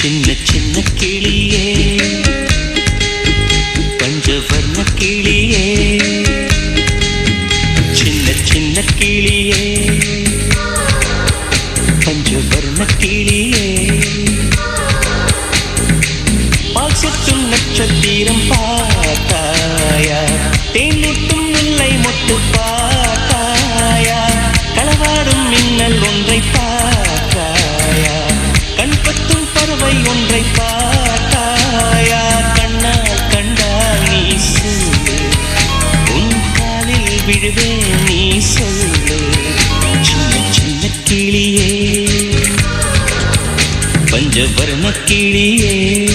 சின்ன சின்ன கிளியே கிளியே. சின்ன சின்ன கிளியே. பஞ்சவர்ண கிளியே. பால் சுற்றும் நட்சத்திரம் பார்த்தாயா? தேனூட்டும் முல்லை மொட்டு பார்த்தாயா? களவாடும் மின்னல் ஒன்றை விழுவேன் நீ சொல்லு. சின்ன சின்ன கிளியே. பஞ்சவர்ண கிளியே.